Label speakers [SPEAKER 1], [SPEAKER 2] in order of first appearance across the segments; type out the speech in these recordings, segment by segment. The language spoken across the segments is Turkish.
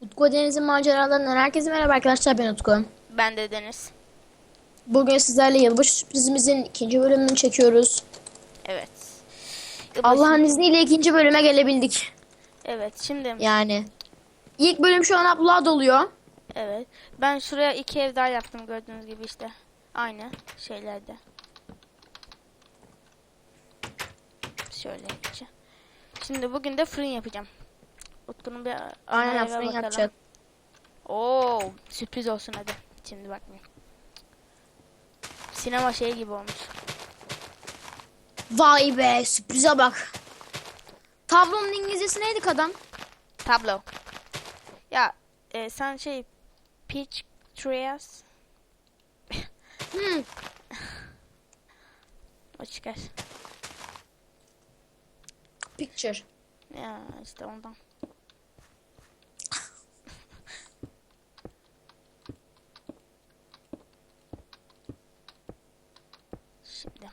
[SPEAKER 1] Utku Deniz'in maceralarından herkese merhaba arkadaşlar ben Utku.
[SPEAKER 2] Ben de Deniz.
[SPEAKER 1] Bugün sizlerle yılbaşı sürprizimizin ikinci bölümünü çekiyoruz.
[SPEAKER 2] Evet.
[SPEAKER 1] Allah'ın izniyle ikinci bölüme gelebildik.
[SPEAKER 2] Evet şimdi
[SPEAKER 1] Yani. İlk bölüm şu an upload oluyor.
[SPEAKER 2] evet. Ben şuraya iki ev daha yaptım gördüğünüz gibi işte. Aynı şeylerde. Şöyle yapacağım. Şimdi bugün de fırın yapacağım. Utku'nun bir
[SPEAKER 1] Aynen
[SPEAKER 2] bakalım.
[SPEAKER 1] yapacak.
[SPEAKER 2] Oo, sürpriz olsun hadi. Şimdi bakmayayım. Sinema şeyi gibi olmuş.
[SPEAKER 1] Vay be sürprize bak. Tablonun İngilizcesi neydi kadın?
[SPEAKER 2] Tablo. Ya e, sen şey Peach Trias
[SPEAKER 1] Hmm.
[SPEAKER 2] o çıkar.
[SPEAKER 1] Picture.
[SPEAKER 2] Ya işte ondan. Şimdi.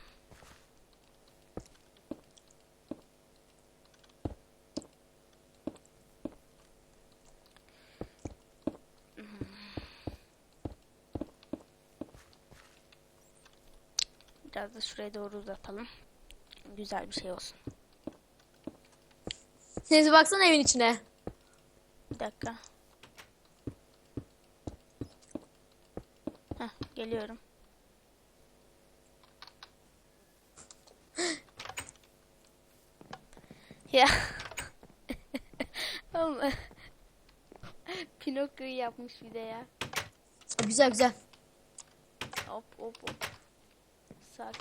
[SPEAKER 2] Biraz da şuraya doğru uzatalım. Güzel bir şey olsun.
[SPEAKER 1] Neyse baksana evin içine.
[SPEAKER 2] Bir dakika. Heh, geliyorum. ya. Oğlum. Pinokyo'yu yapmış bir de ya.
[SPEAKER 1] Güzel güzel.
[SPEAKER 2] Hop hop hop. Sak.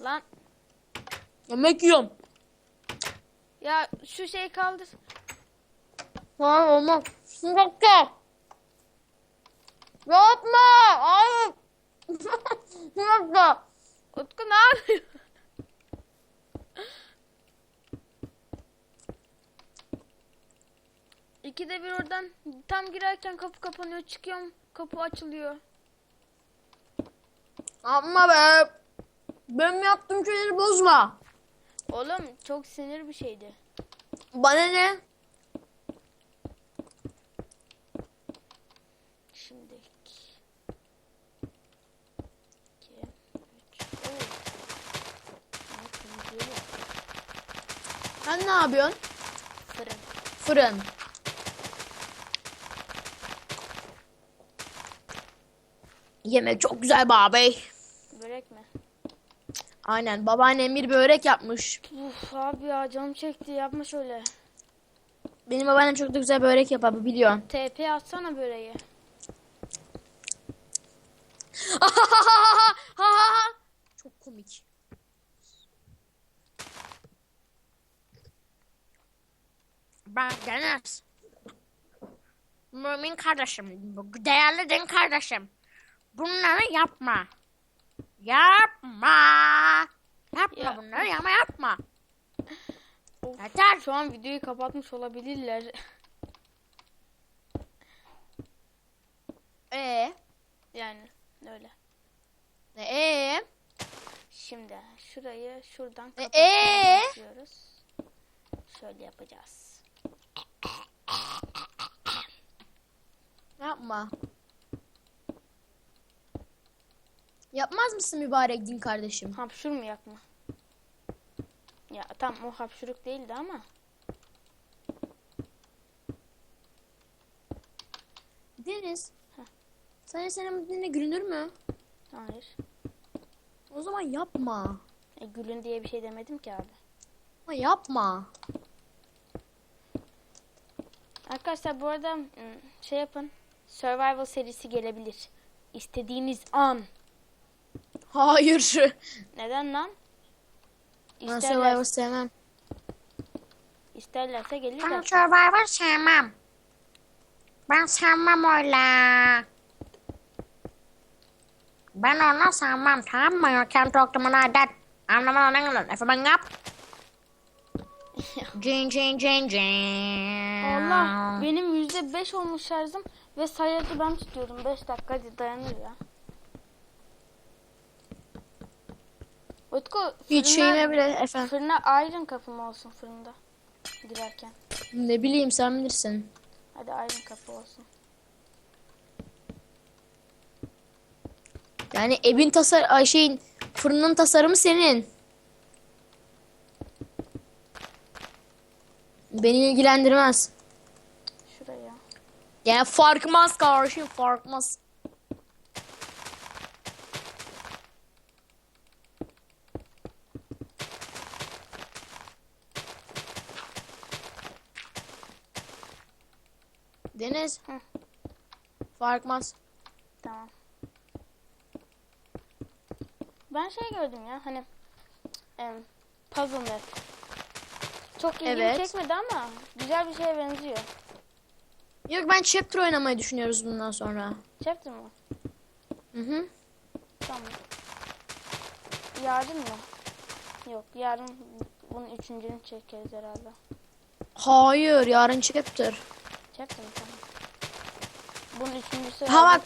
[SPEAKER 2] Lan
[SPEAKER 1] Yemek yiyorum.
[SPEAKER 2] ya şu şeyi kaldır.
[SPEAKER 1] Ha olmaz. Bir dakika. Yapma. Hayır. Dakika.
[SPEAKER 2] Utku ne yapıyor? İkide bir oradan tam girerken kapı kapanıyor çıkıyorum kapı açılıyor.
[SPEAKER 1] Yapma be. Benim yaptığım şeyleri bozma.
[SPEAKER 2] Oğlum çok sinir bir şeydi.
[SPEAKER 1] Bana ne?
[SPEAKER 2] Şimdi iki, üç. Ama.
[SPEAKER 1] Sen ne yapıyorsun?
[SPEAKER 2] Fırın.
[SPEAKER 1] Fırın. Yemek çok güzel baba.
[SPEAKER 2] Börek mi?
[SPEAKER 1] Aynen babaannem bir börek yapmış.
[SPEAKER 2] Uf abi ya canım çekti yapma şöyle.
[SPEAKER 1] Benim babaannem çok da güzel börek yapar biliyorsun.
[SPEAKER 2] TP atsana böreği.
[SPEAKER 1] çok komik. Ben Deniz. Mümin kardeşim. Değerli din kardeşim. Bunları yapma. Yapma. Yapma
[SPEAKER 2] Ya.
[SPEAKER 1] bunları ama yapma.
[SPEAKER 2] Of,
[SPEAKER 1] Yeter.
[SPEAKER 2] Şu an videoyu kapatmış olabilirler.
[SPEAKER 1] Ee,
[SPEAKER 2] Yani öyle.
[SPEAKER 1] ee,
[SPEAKER 2] Şimdi şurayı şuradan
[SPEAKER 1] E,
[SPEAKER 2] kapatmaya
[SPEAKER 1] ee?
[SPEAKER 2] başlıyoruz. Şöyle yapacağız.
[SPEAKER 1] yapma. Yapmaz mısın mübarek din kardeşim?
[SPEAKER 2] Hapşur mu yakma? Ya tam o hapşuruk değildi ama.
[SPEAKER 1] Deniz. Sence senin dinle gülünür mü?
[SPEAKER 2] Hayır.
[SPEAKER 1] O zaman yapma.
[SPEAKER 2] E, gülün diye bir şey demedim ki abi.
[SPEAKER 1] Ama yapma.
[SPEAKER 2] Arkadaşlar bu arada ım, şey yapın. Survival serisi gelebilir. İstediğiniz an.
[SPEAKER 1] Hayır.
[SPEAKER 2] Neden lan?
[SPEAKER 1] Ben
[SPEAKER 2] İsterler,
[SPEAKER 1] Survivor sevmem.
[SPEAKER 2] isterlerse
[SPEAKER 3] Ben
[SPEAKER 2] gelirler.
[SPEAKER 3] Survivor sevmem. Ben sevmem öyle. Ben onu sevmem tamam mı? Jag kan inte åka med närdet. Använder den engelen. För man upp. Jin jin jin jin.
[SPEAKER 2] Allah benim yüzde beş olmuş şarjım ve sayacı ben tutuyorum. Beş dakika hadi dayanır ya. Utku
[SPEAKER 1] Hiç
[SPEAKER 2] fırına,
[SPEAKER 1] şeyime bile efendim.
[SPEAKER 2] fırına iron kapı mı olsun fırında girerken?
[SPEAKER 1] Ne bileyim sen bilirsin.
[SPEAKER 2] Hadi ayrım kapı olsun.
[SPEAKER 1] Yani evin tasar ay şeyin fırının tasarımı senin. Beni ilgilendirmez.
[SPEAKER 2] Şuraya.
[SPEAKER 1] Yani farkmaz kardeşim farkmaz. Deniz.
[SPEAKER 2] Hı.
[SPEAKER 1] Farkmaz.
[SPEAKER 2] Tamam. Ben şey gördüm ya hani em, puzzle map. Çok ilgimi
[SPEAKER 1] Evet.
[SPEAKER 2] çekmedi ama güzel bir şeye benziyor.
[SPEAKER 1] Yok ben chapter oynamayı düşünüyoruz bundan sonra.
[SPEAKER 2] Chapter mı?
[SPEAKER 1] Hı hı.
[SPEAKER 2] Tamam. Yarın mı? Yok yarın bunun üçüncünü çekeriz herhalde.
[SPEAKER 1] Hayır yarın chapter.
[SPEAKER 2] Bunun üçüncüsü.
[SPEAKER 1] Ha.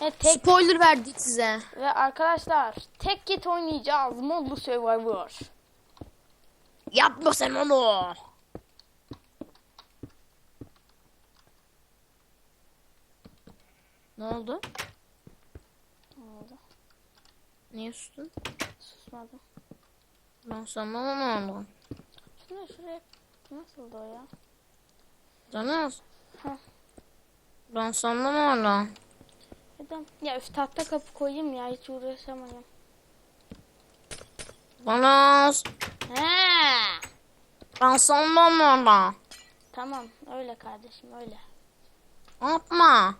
[SPEAKER 2] Evet, tek
[SPEAKER 1] Spoiler verdik size.
[SPEAKER 2] ve arkadaşlar tek git oynayacağız modlu survivor.
[SPEAKER 1] Yapma sen onu. Ne oldu?
[SPEAKER 2] Ne oldu?
[SPEAKER 1] Niye sustun?
[SPEAKER 2] Susmadım.
[SPEAKER 1] Ben sana ne oldu?
[SPEAKER 2] Şunu şuraya nasıldı o ya?
[SPEAKER 1] Deniz.
[SPEAKER 2] Ha.
[SPEAKER 1] Ben ne oldu?
[SPEAKER 2] Neden? Ya üst tahta kapı koyayım ya hiç uğraşamayım.
[SPEAKER 1] Deniz.
[SPEAKER 2] He.
[SPEAKER 1] Ben ne oldu?
[SPEAKER 2] Tamam öyle kardeşim öyle.
[SPEAKER 1] Yapma.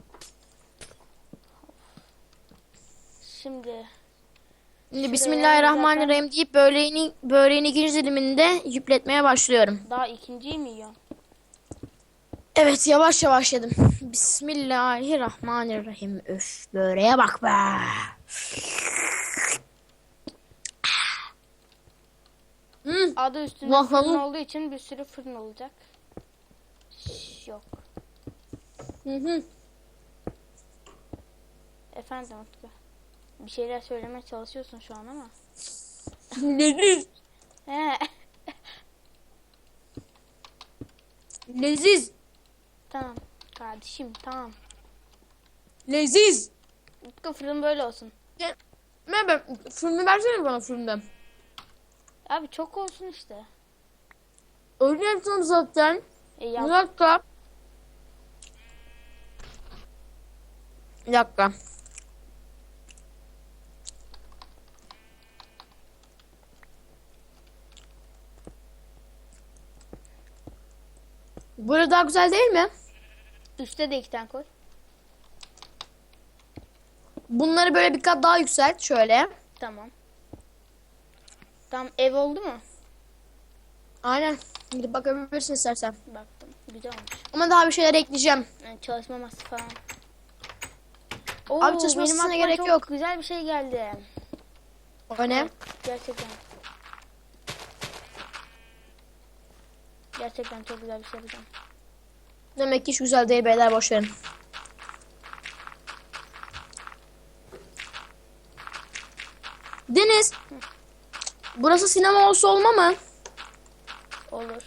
[SPEAKER 2] Şimdi
[SPEAKER 1] Şimdi Bismillahirrahmanirrahim deyip böreğini, böreğin ikinci diliminde yükletmeye başlıyorum.
[SPEAKER 2] daha ikinciyi mi yiyorsun?
[SPEAKER 1] Evet yavaş yavaş yedim. Bismillahirrahmanirrahim. Öf böreğe bak be. Hmm.
[SPEAKER 2] Adı üstünde
[SPEAKER 1] Vah,
[SPEAKER 2] fırın olduğu için bir sürü fırın olacak. Şş, yok.
[SPEAKER 1] Hı hı.
[SPEAKER 2] Efendim Utku. Bir şeyler söylemeye çalışıyorsun şu an ama.
[SPEAKER 1] Leziz.
[SPEAKER 2] He.
[SPEAKER 1] Leziz.
[SPEAKER 2] Tamam kardeşim tamam.
[SPEAKER 1] Leziz.
[SPEAKER 2] Utku fırın böyle olsun.
[SPEAKER 1] Ne be? Fırını versene bana fırını.
[SPEAKER 2] Abi çok olsun işte.
[SPEAKER 1] Öyle yaptım zaten.
[SPEAKER 2] E
[SPEAKER 1] Bir
[SPEAKER 2] yap.
[SPEAKER 1] dakika. Bir dakika. Böyle daha güzel değil mi?
[SPEAKER 2] Üste de iki tane koy.
[SPEAKER 1] Bunları böyle bir kat daha yükselt şöyle.
[SPEAKER 2] Tamam. Tamam ev oldu mu?
[SPEAKER 1] Aynen. Gidip bakabilirsin istersen.
[SPEAKER 2] Baktım. Güzel olmuş.
[SPEAKER 1] Ama daha bir şeyler ekleyeceğim.
[SPEAKER 2] Yani çalışma masası falan. Oo,
[SPEAKER 1] Abi çalışma masasına gerek
[SPEAKER 2] çok
[SPEAKER 1] yok.
[SPEAKER 2] Güzel bir şey geldi.
[SPEAKER 1] O ne?
[SPEAKER 2] Gerçekten. Gerçekten çok güzel bir şey yapacağım.
[SPEAKER 1] Demek ki hiç güzel değil beyler boşverin. Deniz. Burası sinema olsa olma mı?
[SPEAKER 2] Olur.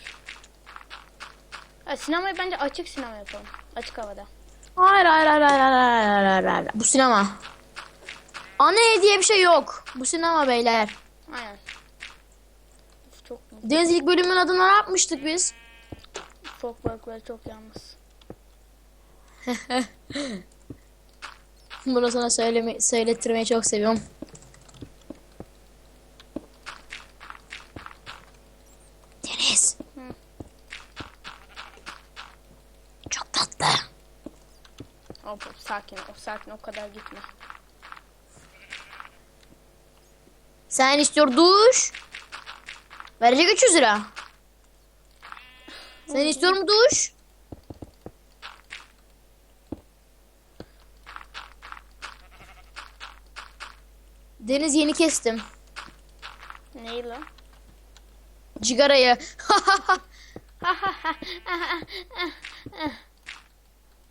[SPEAKER 2] Ha, sinemayı bence açık sinema yapalım. Açık havada.
[SPEAKER 1] Hayır hayır hayır hayır hayır hayır, hayır, hayır. Bu sinema. Ana diye bir şey yok. Bu sinema beyler.
[SPEAKER 2] Aynen. Çok?
[SPEAKER 1] Deniz ilk bölümün adını ne yapmıştık biz?
[SPEAKER 2] Çok balıkları çok yalnız.
[SPEAKER 1] Bunu sana söyleme, söylettirmeyi çok seviyorum. Deniz.
[SPEAKER 2] Hı.
[SPEAKER 1] Çok tatlı.
[SPEAKER 2] Hop hop sakin ol sakin o kadar gitme.
[SPEAKER 1] Sen istiyor duş. Verecek 300 lira. Sen istiyor mu duş? Deniz yeni kestim.
[SPEAKER 2] Neyi lan?
[SPEAKER 1] Cigarayı.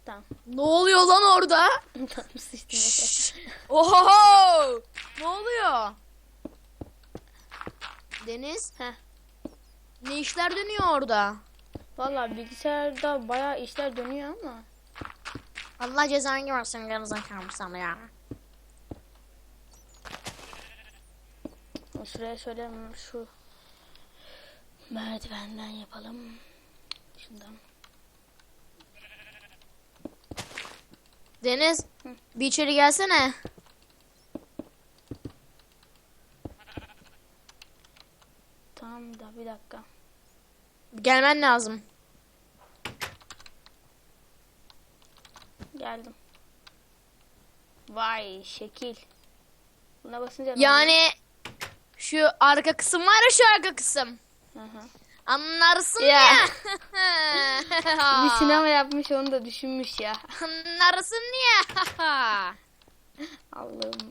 [SPEAKER 2] tamam.
[SPEAKER 1] ne oluyor lan orada?
[SPEAKER 2] tamam sıçtım.
[SPEAKER 1] Oho! Ne oluyor? Deniz,
[SPEAKER 2] Heh.
[SPEAKER 1] ne işler dönüyor orada?
[SPEAKER 2] Valla bilgisayarda bayağı işler dönüyor ama.
[SPEAKER 3] Allah cezanı versin gerizekalı sana ya.
[SPEAKER 2] Şuraya şöyle şu merdivenden yapalım. Şundan.
[SPEAKER 1] Deniz bir içeri gelsene.
[SPEAKER 2] Tamam da bir dakika.
[SPEAKER 1] Gelmen lazım.
[SPEAKER 2] Geldim. Vay şekil. Buna basınca
[SPEAKER 1] Yani şu arka kısım var ya şu arka kısım.
[SPEAKER 2] Hı hı.
[SPEAKER 1] Anlarsın
[SPEAKER 2] Ya.
[SPEAKER 1] ya.
[SPEAKER 2] Bir sinema yapmış onu da düşünmüş ya.
[SPEAKER 1] Anlarsın ya.
[SPEAKER 2] Allah'ım.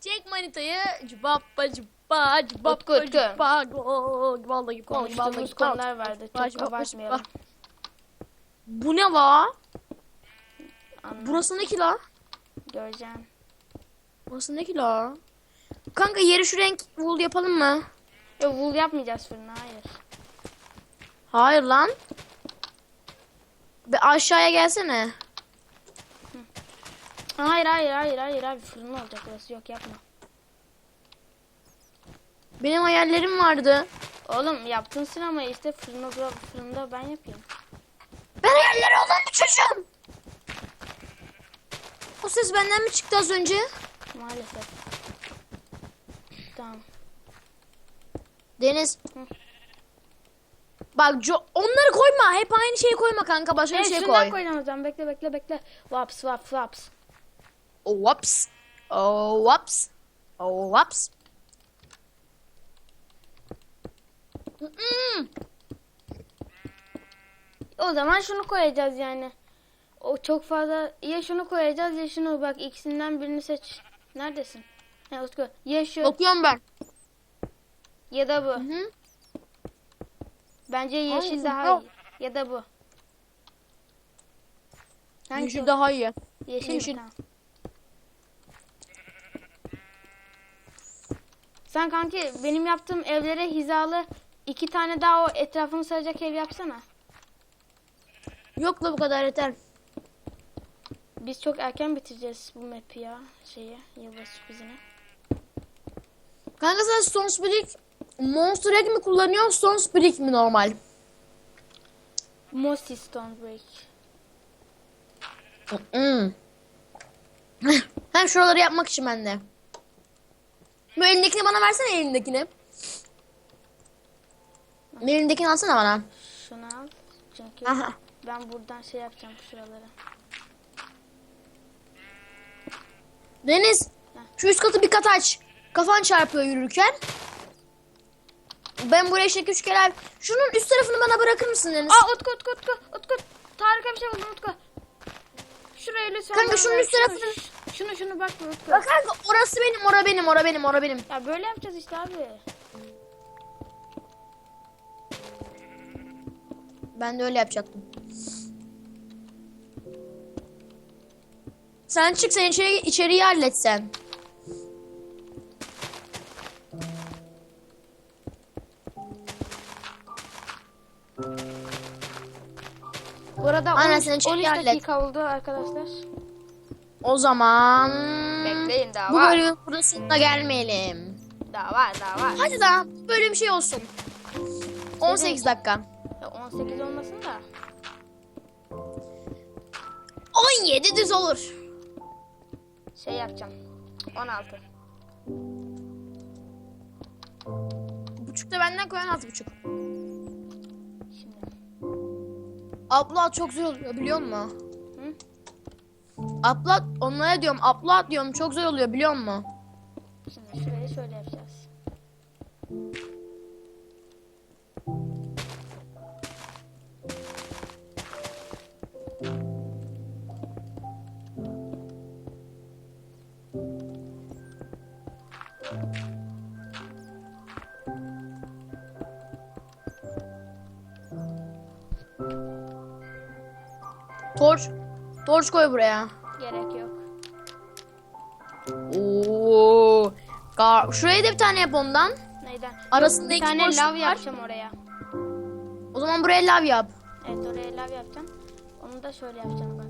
[SPEAKER 1] Çek manitayı. Cıbappa cıbba
[SPEAKER 2] Utku,
[SPEAKER 1] cıbappa
[SPEAKER 2] Utku.
[SPEAKER 1] cıbba. Gol, Vallahi
[SPEAKER 2] Konuştuğumuz konular vardı. Çok abartmayalım.
[SPEAKER 1] Bu ne la?
[SPEAKER 2] Anladım.
[SPEAKER 1] Burası ne ki la?
[SPEAKER 2] Göreceğim.
[SPEAKER 1] Burası ne ki la? Kanka yeri şu renk wool yapalım mı?
[SPEAKER 2] Yok wool yapmayacağız fırına hayır.
[SPEAKER 1] Hayır lan. Bir aşağıya gelsene.
[SPEAKER 2] Hayır hayır hayır hayır abi fırın olacak burası yok yapma.
[SPEAKER 1] Benim hayallerim vardı.
[SPEAKER 2] Oğlum yaptığın sinemayı işte fırında, fırında ben yapayım.
[SPEAKER 1] Ben hayalleri olan bir çocuğum. O ses benden mi çıktı az önce?
[SPEAKER 2] Maalesef. Tamam.
[SPEAKER 1] Deniz.
[SPEAKER 2] Hı.
[SPEAKER 1] Bak Jo- onları koyma. Hep aynı şeyi koyma kanka. Başka
[SPEAKER 2] Evet
[SPEAKER 1] bir şey koy.
[SPEAKER 2] koyacağım o zaman bekle bekle bekle. Waps waps waps.
[SPEAKER 1] Oh, whoops. Oh, whoops. Oh, whoops.
[SPEAKER 2] O zaman şunu koyacağız yani. O çok fazla ya şunu koyacağız ya şunu bak ikisinden birini seç. Neredesin? Ha, Utku. Ya şu
[SPEAKER 1] Bakıyorum ben.
[SPEAKER 2] ya da bu.
[SPEAKER 1] Hı.
[SPEAKER 2] Bence yeşil
[SPEAKER 1] Hangisi?
[SPEAKER 2] daha
[SPEAKER 1] Yok.
[SPEAKER 2] iyi. Ya da bu. Hangisi
[SPEAKER 1] Yeşil
[SPEAKER 2] o?
[SPEAKER 1] daha iyi.
[SPEAKER 2] Yeşil,
[SPEAKER 1] yeşil.
[SPEAKER 2] mi? Tamam. Sen kanki benim yaptığım evlere hizalı iki tane daha o etrafını saracak ev yapsana.
[SPEAKER 1] Yok da bu kadar yeter.
[SPEAKER 2] Biz çok erken bitireceğiz bu map'i ya. Şeyi, yılbaşı sürprizini.
[SPEAKER 1] Kanka sen Stone Split Monster Egg mi kullanıyorsun Stone Split mi normal?
[SPEAKER 2] Mossy Stone Break.
[SPEAKER 1] Mm. Hem şuraları yapmak için bende. Bu elindekini bana versene elindekini. Elindekini alsana bana.
[SPEAKER 2] Şunu al. Çünkü
[SPEAKER 1] Aha.
[SPEAKER 2] ben buradan şey yapacağım şuralara.
[SPEAKER 1] Deniz şu üst katı bir kat aç. Kafan çarpıyor yürürken. Ben buraya şekil üç kere... Şunun üst tarafını bana bırakır mısın Deniz?
[SPEAKER 2] Aa Utku Utku Utku Utku. Harika bir şey buldum Utku. Şuraya lütfen.
[SPEAKER 1] Kanka, şunun üst tarafını-
[SPEAKER 2] Şunu, şunu, şunu bak Utku.
[SPEAKER 1] Bak kanka orası benim, ora benim, ora benim, ora benim.
[SPEAKER 2] Ya böyle yapacağız işte abi.
[SPEAKER 1] Ben de öyle yapacaktım. Sen çık sen içeri, içeriği halletsen.
[SPEAKER 2] Burada
[SPEAKER 1] Aynen,
[SPEAKER 2] 13,
[SPEAKER 1] sen çek
[SPEAKER 2] 13
[SPEAKER 1] hallet.
[SPEAKER 2] dakika oldu arkadaşlar.
[SPEAKER 1] O zaman...
[SPEAKER 2] Bekleyin, daha
[SPEAKER 1] Bu
[SPEAKER 2] var.
[SPEAKER 1] bölümün burada sonuna gelmeyelim.
[SPEAKER 2] Daha var daha var.
[SPEAKER 1] Hadi daha böyle bir şey olsun. 18 dakika.
[SPEAKER 2] Ya 18 olmasın da.
[SPEAKER 1] 17 düz olur.
[SPEAKER 2] Şey yapacağım. 16.
[SPEAKER 1] Buçukta benden koyan az buçuk.
[SPEAKER 2] Şimdi.
[SPEAKER 1] Upload çok zor oluyor biliyor musun?
[SPEAKER 2] Hı?
[SPEAKER 1] Upload onlara diyorum upload diyorum çok zor oluyor biliyor musun?
[SPEAKER 2] Şimdi şurayı şöyle yapacağız.
[SPEAKER 1] Torç koy buraya.
[SPEAKER 2] Gerek yok.
[SPEAKER 1] Oo. Gar Şuraya da bir tane yap ondan.
[SPEAKER 2] Neyden?
[SPEAKER 1] Arasında
[SPEAKER 2] bir tane lav
[SPEAKER 1] var.
[SPEAKER 2] yapacağım oraya.
[SPEAKER 1] O zaman buraya lav yap.
[SPEAKER 2] Evet oraya lav yapacağım. Onu da şöyle yapacağım bak.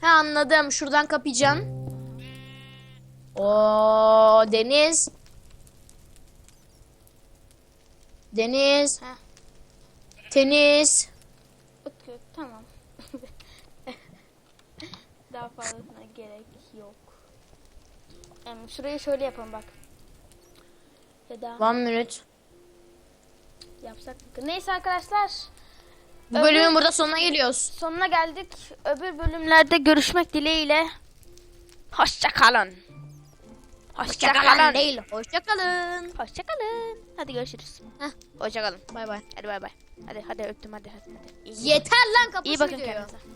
[SPEAKER 1] Ha anladım. Şuradan kapayacaksın. Oo deniz. Deniz.
[SPEAKER 2] Heh.
[SPEAKER 1] Tenis.
[SPEAKER 2] Utku tamam. Daha fazlasına gerek yok. Em, şurayı şöyle yapalım bak. Ya da
[SPEAKER 1] One minute.
[SPEAKER 2] yapsak mı? Neyse arkadaşlar.
[SPEAKER 1] Bu bölümün burada sonuna geliyoruz.
[SPEAKER 2] Sonuna geldik. Öbür bölümlerde görüşmek dileğiyle. Hoşça kalın. Hoşça
[SPEAKER 1] Hoşçakalın
[SPEAKER 2] kalın.
[SPEAKER 1] değil. Hoşçakalın.
[SPEAKER 2] Hoşça kalın. Hadi görüşürüz.
[SPEAKER 1] Heh.
[SPEAKER 2] Hoşça kalın.
[SPEAKER 1] Bay bay.
[SPEAKER 2] Hadi bay bay. Hadi hadi öptüm hadi hadi. hadi. İyi,
[SPEAKER 1] Yeter lan kapat
[SPEAKER 2] iyi bakın
[SPEAKER 1] videoyu.
[SPEAKER 2] kendinize.